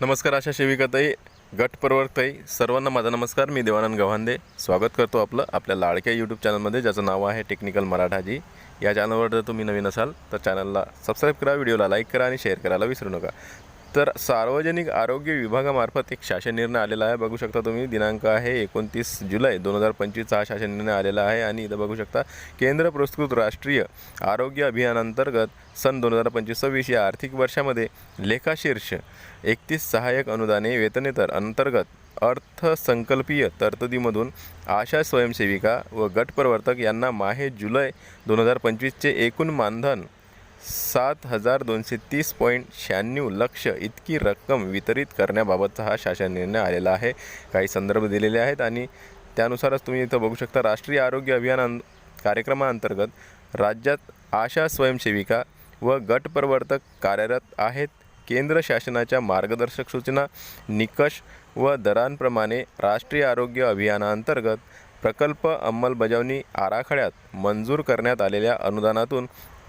नमस्कार आशा सेविकाताई गट परवर्ताई सर्वांना माझा नमस्कार. मी देवानंद गव्हांदे. स्वागत करतो आपलं आपल्या लाडक्या यूट्यूब चॅनलमध्ये ज्याचं नाव आहे टेक्निकल मराठाजी. या चॅनलवर जर तुम्ही नवीन असाल तर चॅनलला सबस्क्राईब करा व्हिडिओला लाईक करा आणि शेअर करायला विसरू नका. तर सार्वजनिक आरोग्य विभागामार्फत एक शासन निर्णय आलेला आहे. बघू शकता तुम्ही दिनांक आहे एकोणतीस जुलै दोन हजार पंचवीसचा हा शासन निर्णय आलेला आहे आणि इथं बघू शकता केंद्र पुरस्कृत राष्ट्रीय आरोग्य अभियानांतर्गत सन दोन हजार पंचवीस सव्वीस या आर्थिक वर्षामध्ये लेखाशीर्ष एकतीस सहाय्यक अनुदाने वेतनेतर अंतर्गत अर्थसंकल्पीय तरतुदीमधून आशा स्वयंसेविका व गटप्रवर्तक यांना माहे जुलै दोन हजार पंचवीसचे एकूण मानधन सात हजार दोनशे तीस पॉईंट शहाण्णव लक्ष इतकी रक्कम वितरित करण्याबाबतचा हा शासन निर्णय आलेला आहे. काही संदर्भ दिलेले आहेत आणि त्यानुसारच तुम्ही इथं बघू शकता राष्ट्रीय आरोग्य अभियान कार्यक्रमाअंतर्गत राज्यात आशा स्वयंसेविका व गटप्रवर्तक कार्यरत आहेत. केंद्र शासनाच्या मार्गदर्शक सूचना निकष व दरांप्रमाणे राष्ट्रीय आरोग्य अभियानाअंतर्गत प्रकल्प अंमलबजावणी आराखड्यात मंजूर करण्यात आलेल्या अनुदानातून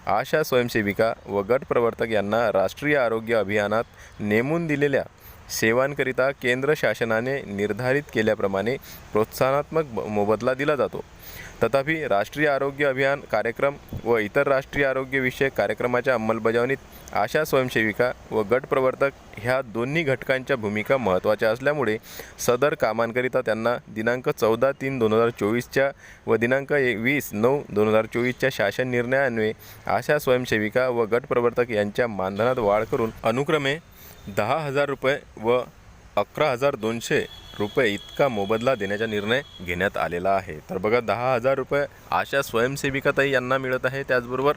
आशा स्वयंसेविका व गटप्रवर्तक यांना राष्ट्रीय आरोग्य अभियानात नेमून दिलेल्या सेवांकरिता केंद्र शासनाने निर्धारित केल्याप्रमाणे प्रोत्साहनात्मक मोबदला दिला जातो. तथापि राष्ट्रीय आरोग्य अभियान कार्यक्रम व इतर राष्ट्रीय आरोग्यविषयक कार्यक्रमाच्या अंमलबजावणीत आशा स्वयंसेविका व गटप्रवर्तक ह्या दोन्ही घटकांच्या भूमिका महत्त्वाच्या असल्यामुळे सदर कामांकरिता त्यांना दिनांक चौदा तीन दोन हजार चोवीसच्या व दिनांक वीस नऊ दोन हजार चोवीसच्या शासन निर्णयान्वये आशा स्वयंसेविका व गटप्रवर्तक यांच्या मानधनात वाढ करून अनुक्रमे दहा हजार रुपये व अकरा हजार दोनशे रुपये इतका मोबदला देण्याचा निर्णय घेण्यात आलेला आहे. तर बघा दहा हजार रुपये आशा स्वयंसेविकाताई यांना मिळत आहे. त्याचबरोबर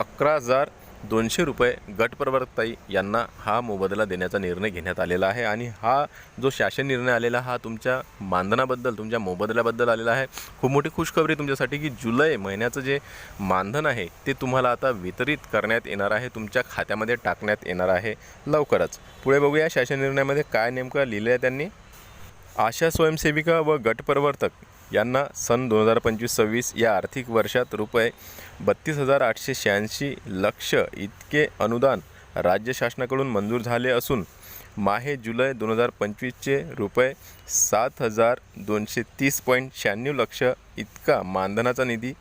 अकरा हजार दोनशे रुपये गटप्रवर्तताई यांना हा मोबदला देण्याचा निर्णय घेण्यात आलेला आहे आणि हा जो शासन निर्णय आलेला हा तुमच्या मानधनाबद्दल तुमच्या मोबदल्याबद्दल आलेला आहे. खूप मोठी खुशखबरी तुमच्यासाठी की जुलै महिन्याचं जे मानधन आहे ते तुम्हाला आता वितरित करण्यात येणार आहे तुमच्या खात्यामध्ये टाकण्यात येणार आहे लवकरच. पुढे बघूया शासन निर्णयामध्ये काय नेमकं लिहिलं आहे त्यांनी. आशा स्वयंसेविका व गटप्रवर्तक यांना सन दोन हजार पंचवीस सव्वीस या आर्थिक वर्षात रुपये बत्तीस हजार आठशे शहाऐंशी लक्ष इतके अनुदान राज्य शासनाकडून मंजूर झाले असून माहे जुलै दोन हजार पंचवीसचे रुपये सात हजार दोनशे तीस पॉईंट शहाण्णव लक्ष इतका मानधनाचा निधी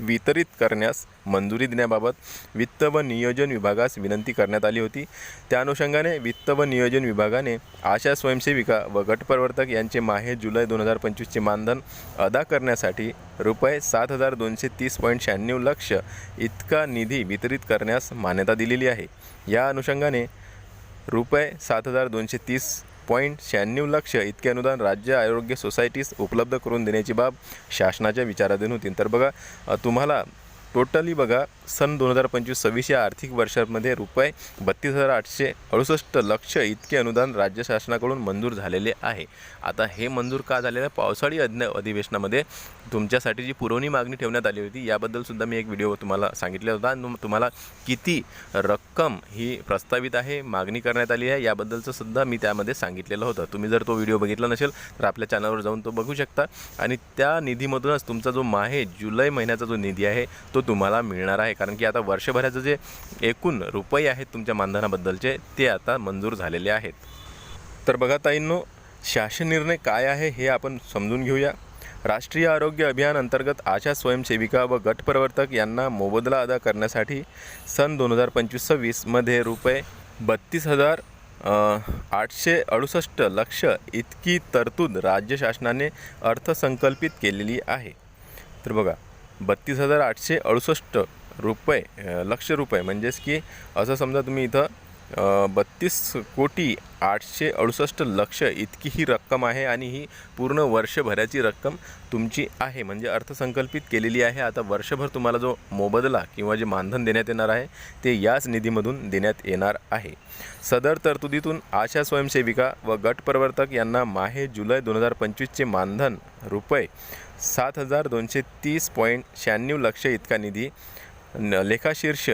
वितरित करण्यास मंजुरी देण्याबाबत वित्त व नियोजन विभागास विनंती करण्यात आली होती. त्या अनुषंगाने वित्त व नियोजन विभागाने आशा स्वयंसेविका व गटप्रवर्तक यांचे माहे जुलै दोन हजार पंचवीसचे मानधन अदा करण्यासाठी रुपये सात हजार दोनशे तीस पॉईंट शहाण्णव लक्ष इतका निधी वितरित करण्यास मान्यता दिलेली आहे. या अनुषंगाने रुपये सात हजार दोनशे तीस पॉईंट शहाण्णव लक्ष इतके अनुदान राज्य आरोग्य सोसायटीस उपलब्ध करून देण्याची बाब शासनाच्या विचाराधीन होती. तर बघा तुम्हाला टोटली बघा सन दोन हजार पंचवीस सव्वीस या आर्थिक वर्षामध्ये रुपये बत्तीस हजार आठशे अडुसष्ट लक्ष इतके अनुदान राज्य शासनाकडून मंजूर झालेले आहे. आता हे मंजूर का झालेलं? आहे पावसाळी अज्ञ अधिवेशनामध्ये तुमच्यासाठी जी पुरवणी मागणी ठेवण्यात आली होती याबद्दलसुद्धा मी एक व्हिडिओ तुम्हाला सांगितला होता. आणि तुम्हाला किती रक्कम ही प्रस्तावित आहे मागणी करण्यात आली आहे याबद्दलचं सुद्धा मी त्यामध्ये सांगितलेलं होतं. तुम्ही जर तो व्हिडिओ बघितला नसेल तर आपल्या चॅनलवर जाऊन तो बघू शकता. आणि त्या निधीमधूनच तुमचा जो माहे जुलै महिन्याचा जो निधी आहे तो तुम्हाला मिळणार आहे. कारण की आता वर्षभराचं जे एकूण रुपये आहेत तुमच्या मानधनाबद्दलचे ते आता मंजूर झालेले आहेत. तर बघा ताईंनो शासन निर्णय काय आहे हे आपण समजून घेऊया. राष्ट्रीय आरोग्य अभियान अंतर्गत आशा स्वयंसेविका व गटप्रवर्तक यांना मोबदला अदा करण्यासाठी सन दोन हजार पंचवीस सव्वीसमध्ये रुपये बत्तीस हजार आठशे अडुसष्ट लक्ष इतकी तरतूद राज्य शासनाने अर्थसंकल्पित केलेली आहे. तर बघा बत्तीस हजार आठशे अडुसष्ट रुपये लक्ष रुपये. म्हणजेच की असं समजा तुम्ही इथं बत्तीस कोटी आठशे अडुसष्ट लक्ष इतकी ही रक्कम आहे आणि ही पूर्ण वर्षभराची रक्कम तुमची आहे. म्हणजे अर्थसंकल्पित केलेली आहे. आता वर्षभर तुम्हाला जो मोबदला किंवा जे मानधन देण्यात येणार आहे ते याच निधीमधून देण्यात येणार आहे. सदर तरतुदीतून आशा स्वयंसेविका व गटप्रवर्तक यांना माहे जुलै दोन हजार पंचवीसचे मानधन रुपये सात हजार दोनशे तीस पॉईंट शहाण्णव लक्ष इतका निधी न- लेखाशीर्ष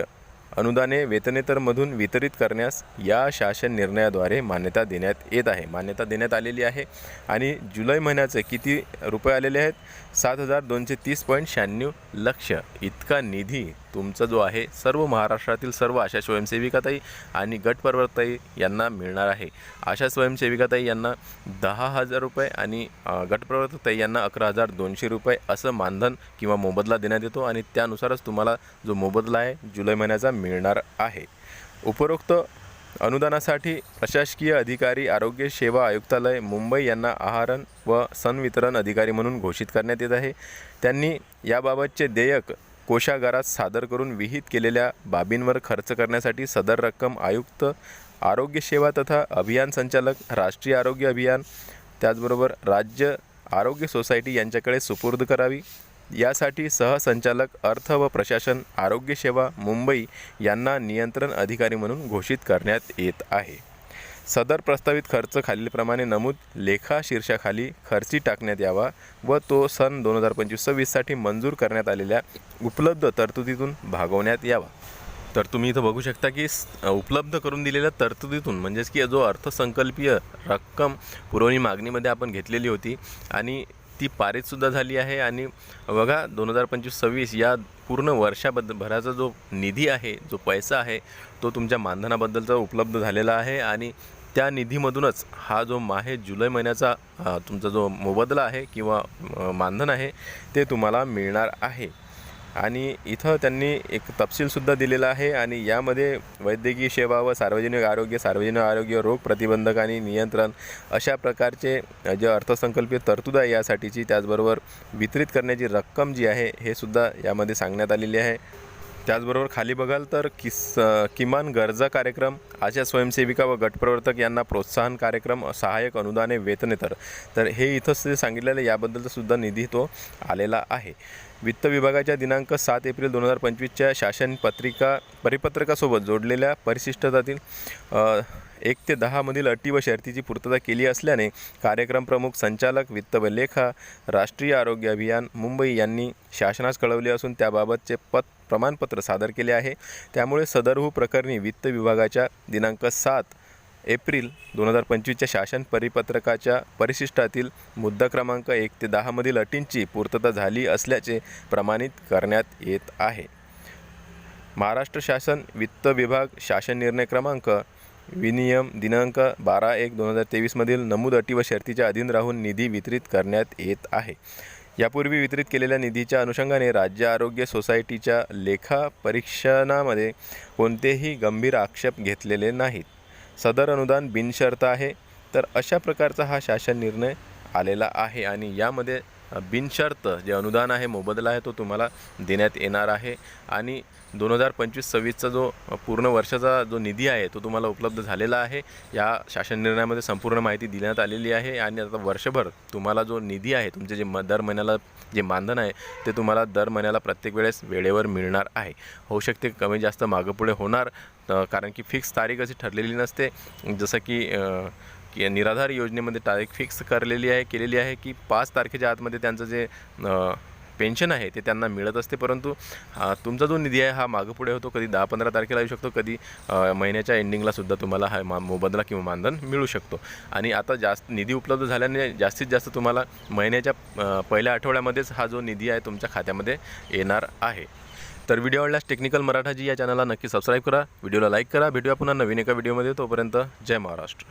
अनुदाने वेतनेतरमधून वितरित करण्यास या शासन निर्णयाद्वारे मान्यता देण्यात येत आहे. मान्यता देण्यात आलेली आहे आणि जुलै महिन्याचे किती रुपये आलेले आहेत? सात हजार दोनशे तीस पॉईंट शहाण्णव लक्ष इतका निधी तुमचा जो आहे सर्व महाराष्ट्रातील सर्व आशा स्वयंसेविकाताई आणि गटपर्वताई यांना मिळणार आहे. आशा स्वयंसेविकाताई यांना दहा हजार रुपये आणि गटप्रवर्तताई यांना अकरा हजार दोनशे रुपये असं मानधन किंवा मोबदला देण्यात येतो आणि त्यानुसारच तुम्हाला जो मोबदला आहे जुलै महिन्याचा मिळणार आहे. उपरोक्त अनुदानासाठी प्रशासकीय अधिकारी आरोग्य सेवा आयुक्तालय मुंबई यांना आहारण व संवितरण अधिकारी म्हणून घोषित करण्यात येत आहे. त्यांनी याबाबतचे देयक कोशागारात सादर करून विहित केलेल्या बाबींवर खर्च करण्यासाठी सदर रक्कम आयुक्त आरोग्य सेवा तथा अभियान संचालक राष्ट्रीय आरोग्य अभियान त्याचबरोबर राज्य आरोग्य सोसायटी यांच्याकडे सुपूर्द करावी. यासाठी सहसंचालक अर्थ व प्रशासन आरोग्य सेवा मुंबई यांना नियंत्रण अधिकारी म्हणून घोषित करण्यात येत आहे. सदर प्रस्तावित खर्च खालीलप्रमाणे नमूद लेखा शीर्षाखाली खर्ची टाकण्यात यावा व तो सन दोन हजार पंचवीस सव्वीससाठी मंजूर करण्यात आलेल्या उपलब्ध तरतुदीतून भागवण्यात यावा. तर तुम्ही इथं बघू शकता की उपलब्ध करून दिलेल्या तरतुदीतून म्हणजेच की जो अर्थसंकल्पीय रक्कम पुरवणी मागणीमध्ये आपण घेतलेली होती आणि ती पारितसुद्धा झाली आहे आणि बघा दोन हजार पंचवीस सव्वीस या पूर्ण वर्षाबद्द भराचा जो निधी आहे जो पैसा आहे तो तुमच्या मानधनाबद्दलचा उपलब्ध झालेला आहे आणि त्या निधीमधूनच हा जो माहे जुलै महिन्याचा तुमचा जो मोबदला आहे किंवा मानधन आहे ते तुम्हाला मिळणार आहे. आणि इथं त्यांनी एक तपशीलसुद्धा दिलेला आहे आणि यामध्ये वैद्यकीय सेवा व सार्वजनिक आरोग्य सार्वजनिक आरोग्य रोग प्रतिबंधक आणि नियंत्रण अशा प्रकारचे जे अर्थसंकल्पीय तरतूद आहे यासाठीची त्याचबरोबर वितरित करण्याची रक्कम जी आहे हे सुद्धा यामध्ये सांगण्यात आलेली आहे. त्याचबरोबर खाली बघाल तर किस किमान गरजा कार्यक्रम अशा स्वयंसेविका व गटप्रवर्तक यांना प्रोत्साहन कार्यक्रम सहाय्यक अनुदाने वेतनेतर तर हे इथं जे सांगितलेलं आहे, याबद्दलचा सुद्धा निधी तो आलेला आहे. वित्त विभागाच्या दिनांक सात एप्रिल दोन हजार पंचवीसच्या शासन पत्रिका परिपत्रकासोबत जोडलेल्या परिशिष्टातील एक ते दहामधील अटी व शर्तीची पूर्तता केली असल्याने कार्यक्रम प्रमुख संचालक वित्त व लेखा राष्ट्रीय आरोग्य अभियान मुंबई यांनी शासनास कळवले असून त्याबाबतचे पत प्रमाणपत्र सादर केले आहे. त्यामुळे सदरहू प्रकरणी वित्त विभागाच्या दिनांक सात एप्रिल दोन हजार पंचवीसच्या शासन परिपत्रकाच्या परिशिष्टातील मुद्दा क्रमांक एक ते दहामधील अटींची पूर्तता झाली असल्याचे प्रमाणित करण्यात येत आहे. महाराष्ट्र शासन वित्त विभाग शासन निर्णय क्रमांक विनियम दिनांक बारा एक दोन हजार तेवीसमधील नमूद अटी व शर्तीच्या अधीन राहून निधी वितरित करण्यात येत आहे. यापूर्वी वितरित केलेल्या निधीच्या अनुषंगाने राज्य आरोग्य सोसायटीच्या लेखा परीक्षणामध्ये कोणतेही गंभीर आक्षेप घेतलेले नाहीत. सदर अनुदान बिनशर्त आहे. तर अशा प्रकारचा हा शासन निर्णय आलेला आहे आणि यामध्ये बिनशर्त जे अनुदान आहे मोबदला आहे तो तुम्हाला देण्यात येणार आहे. आणि दोन हजार पंचवीस सव्वीसचा जो पूर्ण वर्षाचा जो निधी आहे तो तुम्हाला उपलब्ध झालेला आहे. या शासन निर्णयामध्ये संपूर्ण माहिती देण्यात आलेली आहे आणि आता वर्षभर तुम्हाला जो निधी आहे तुमचे जे म दर महिन्याला जे मानधन आहे ते तुम्हाला दर महिन्याला प्रत्येक वेळेस वेळेवर मिळणार आहे. होऊ शकते कमी जास्त मागं पुढे होणार कारण की फिक्स तारीख अशी ठरलेली नसते. जसं की की निराधार योजनेमध्ये तारीख फिक्स करलेली आहे केलेली आहे की पाच तारखेच्या आतमध्ये त्यांचं जे पेन्शन आहे ते त्यांना मिळत असते. परंतु तुमचा जो निधी आहे हा मागं पुढे होतो. कधी दहा पंधरा तारखेला येऊ शकतो कधी महिन्याच्या एंडिंगला सुद्धा तुम्हाला हा मा मोबदला किंवा मानधन मिळू शकतो. आणि आता जास्त निधी उपलब्ध झाल्याने जास्तीत जास्त तुम्हाला महिन्याच्या पहिल्या आठवड्यामध्येच हा जो निधी आहे तुमच्या खात्यामध्ये येणार आहे. तर व्हिडिओ आवडल्यास टेक्निकल मराठाजी या चॅनलला नक्की सबस्क्राईब करा. व्हिडिओला लाईक करा. भेटूया पुन्हा नवीन एका व्हिडिओमध्ये तोपर्यंत जय महाराष्ट्र.